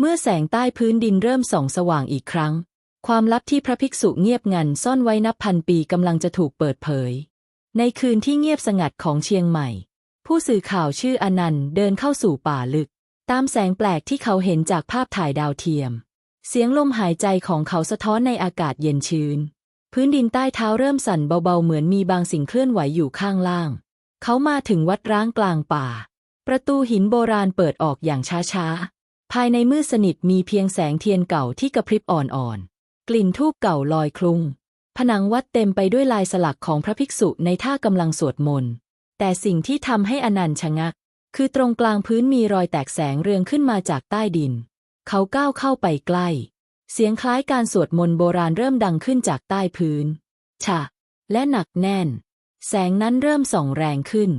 เมื่อแสงใต้พื้นดินเริ่มส่องสว่างอีกครั้ง ความลับที่พระภิกษุเงียบงันซ่อนไว้นับพันปีกำลังจะถูกเปิดเผย ในคืนที่เงียบสงัดของเชียงใหม่ ผู้สื่อข่าวชื่ออนันต์เดินเข้าสู่ป่าลึก ตามแสงแปลกที่เขาเห็นจากภาพถ่ายดาวเทียม เสียงลมหายใจของเขาสะท้อนในอากาศเย็นชื้น พื้นดินใต้เท้าเริ่มสั่นเบาๆเหมือนมีบางสิ่งเคลื่อนไหวอยู่ข้างล่าง เขามาถึงวัดร้างกลางป่า ประตูหินโบราณเปิดออกอย่างช้าๆ ภายในมืดสนิทมีเพียงแสงเทียนเก่าที่กระพริบอ่อนๆ กลิ่นทูบเก่าลอยคลุ้ง ผนังวัดเต็มไปด้วยลายสลักของพระภิกษุในท่ากำลังสวดมนต์ แต่สิ่งที่ทำให้อนันต์ชะงัก คือตรงกลางพื้นมีรอยแตกแสงเรืองขึ้นมาจากใต้ดิน เขาก้าวเข้าไปใกล้ เสียงคล้ายการสวดมนต์โบราณเริ่มดังขึ้นจากใต้พื้นฉะและหนักแน่น แสงนั้นเริ่มส่องแรงขึ้น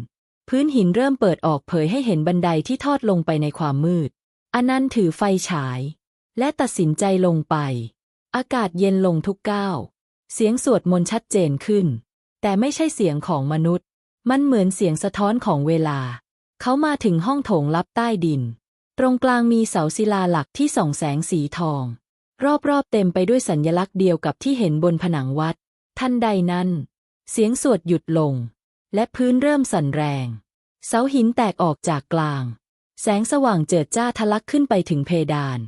พื้นหินเริ่มเปิดออกเผยให้เห็นบันไดที่ทอดลงไปในความมืด อนันต์ถือไฟฉาย และตัดสินใจลงไป อากาศเย็นลงทุกก้าว เสียงสวดมนต์ชัดเจนขึ้น แต่ไม่ใช่เสียงของมนุษย์ มันเหมือนเสียงสะท้อนของเวลา เขามาถึงห้องโถงลับใต้ดิน ตรงกลางมีเสาศิลาหลักที่ส่องแสงสีทอง รอบๆเต็มไปด้วยสัญลักษณ์เดียวกับที่เห็นบนผนังวัด ทันใดนั้น เสียงสวดหยุดลง และพื้นเริ่มสั่นแรง เสาหินแตกออกจากกลาง แสงสว่างเจิดจ้าทะลักขึ้นไปถึงเพดาน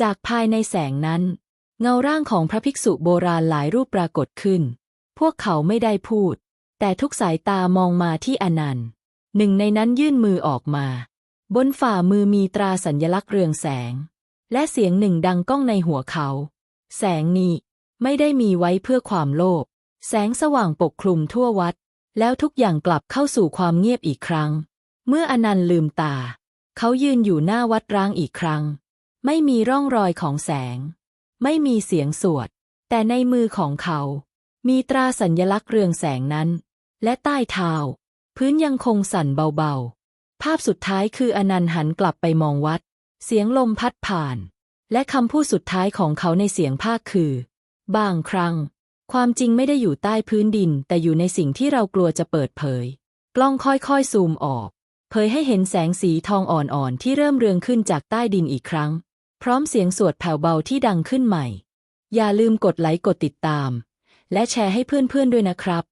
จากภายในแสงนั้น เงาร่างของพระภิกษุโบราณหลายรูปปรากฏขึ้น พวกเขาไม่ได้พูด แต่ทุกสายตามองมาที่อนันต์ หนึ่งในนั้นยื่นมือออกมา บนฝ่ามือมีตราสัญลักษณ์เรืองแสง และเสียงหนึ่งดังก้องในหัวเขา แสงนี้ไม่ได้มีไว้เพื่อความโลภ แสงสว่างปกคลุมทั่ววัด แล้วทุกอย่างกลับเข้าสู่ความเงียบอีกครั้ง เมื่ออนันต์ลืมตา เขายืนอยู่หน้าวัดร้างอีกครั้ง ไม่มีร่องรอยของแสง ไม่มีเสียงสวด แต่ในมือของเขา มีตราสัญญลักษณ์เรืองแสงนั้น และใต้เท้า พื้นยังคงสั่นเบาๆ ภาพสุดท้ายคืออนันต์หันกลับไปมองวัด เสียงลมพัดผ่าน และคำพูดสุดท้ายของเขาในเสียงภาคคือ บางครั้ง ความจริงไม่ได้อยู่ใต้พื้นดิน แต่อยู่ในสิ่งที่เรากลัวจะเปิดเผย กล้องค่อยๆซูมออก เผยให้เห็นแสงสีทองอ่อนๆ ที่เริ่มเรืองขึ้นจากใต้ดินอีกครั้ง พร้อมเสียงสวดแผ่วเบาที่ดังขึ้นใหม่ อย่าลืมกดไลค์กดติดตาม และแชร์ให้เพื่อนๆด้วยนะครับ